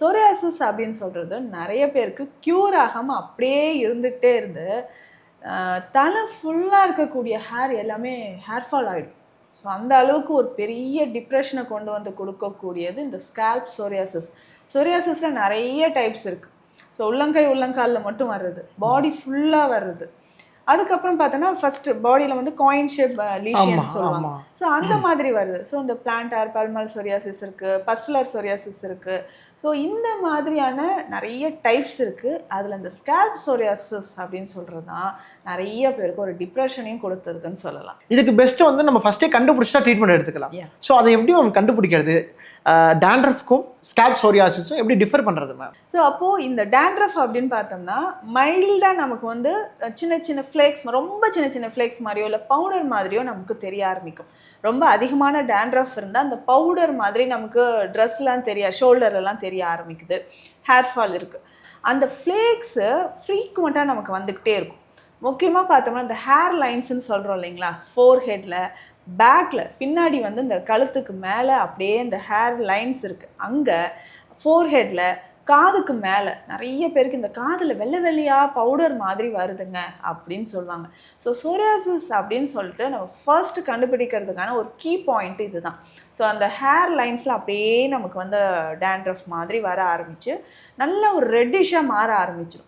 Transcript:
Psoriasis அப்படின்னு சொல்கிறது நிறைய பேருக்கு க்யூர் ஆகாமல் அப்படியே இருந்துகிட்டே இருந்து தலை ஃபுல்லாக இருக்கக்கூடிய ஹேர் எல்லாமே ஹேர் ஃபால் ஆகிடும் ஸோ அந்த அளவுக்கு ஒரு பெரிய டிப்ரெஷனை கொண்டு வந்து கொடுக்கக்கூடியது இந்த ஸ்கேல்ப் சோரியாசிஸ் சோரியாசிஸில் நிறைய டைப்ஸ் இருக்குது ஸோ உள்ளங்கை உள்ளங்காலில் மட்டும் வர்றது. பாடி ஃபுல்லாக வர்றது. அதுக்கப்புறம் பார்த்தோன்னா ஃபர்ஸ்ட் பாடியில் வந்து காயின் ஷேப் லீஷியன் சொல்லுவாங்க. ஸோ அந்த மாதிரி வருது. ஸோ இந்த பிளான்டார் பல்மல் சொரியாசிஸ் இருக்கு பஸ்டுலர் சொரியாசிஸ் இருக்கு. ஸோ இந்த மாதிரியான நிறைய டைப்ஸ் இருக்கு. அதில் இந்த ஸ்கேல்ப் சொரியாசிஸ் அப்படின்னு சொல்றது தான் நிறைய பேருக்கு ஒரு டிப்ரெஷனையும் கொடுத்துருக்குன்னு சொல்லலாம். இதுக்கு பெஸ்ட் வந்து நம்ம ஃபர்ஸ்டே கண்டுபிடிச்சா ட்ரீட்மெண்ட் எடுத்துக்கலாம். ஸோ அதை எப்படி நம்ம கண்டுபிடிக்கிறது? டேண்ட்ரஃப்க்கும் ஸ்கேல்ப் சோரியாசிஸும் எப்படி டிஃபர் பண்ணுறது மேம் ஸோ அப்போது இந்த டேண்ட்ரஃப் அப்படின்னு பார்த்தோம்னா மைல்டாக நமக்கு வந்து சின்ன சின்ன ஃப்ளேக்ஸ் ரொம்ப சின்ன சின்ன ஃப்ளேக்ஸ் மாதிரியோ இல்லை பவுடர் மாதிரியோ நமக்கு தெரிய ஆரம்பிக்கும். ரொம்ப அதிகமான டேண்ட்ரஃப் இருந்தால் அந்த பவுடர் மாதிரி நமக்கு ட்ரெஸ்லாம் தெரிய ஷோல்டர்லாம் தெரிய ஆரம்பிக்குது. ஹேர் ஃபால் இருக்குது அந்த ஃப்ளேக்ஸு ஃப்ரீக்குவெண்ட்டாக நமக்கு வந்துக்கிட்டே இருக்கும். முக்கியமாக பார்த்தோம்னா இந்த ஹேர் லைன்ஸ்ன்னு சொல்கிறோம் இல்லைங்களா? ஃபோர் ஹெட்டில் பேக்கில் பின்னாடி வந்து இந்த கழுத்துக்கு மேலே அப்படியே இந்த ஹேர் லைன்ஸ் இருக்குது அங்கே ஃபோர்ஹெட்டில் காதுக்கு மேலே நிறைய பேருக்கு இந்த காதில் வெள்ளை வெள்ளையாக பவுடர் மாதிரி வருதுங்க அப்படின்னு சொல்லுவாங்க. ஸோ சோரியாசிஸ் அப்படின்னு சொல்லிட்டு நம்ம ஃபர்ஸ்ட் கண்டுபிடிக்கிறதுக்கான ஒரு கீ பாயிண்ட் இதுதான். ஸோ அந்த ஹேர் லைன்ஸில் அப்படியே நமக்கு வந்து டேண்ட்ரஃப் மாதிரி வர ஆரம்பிச்சு நல்ல ஒரு ரெட்டிஷாக மாற ஆரம்பிச்சிடும்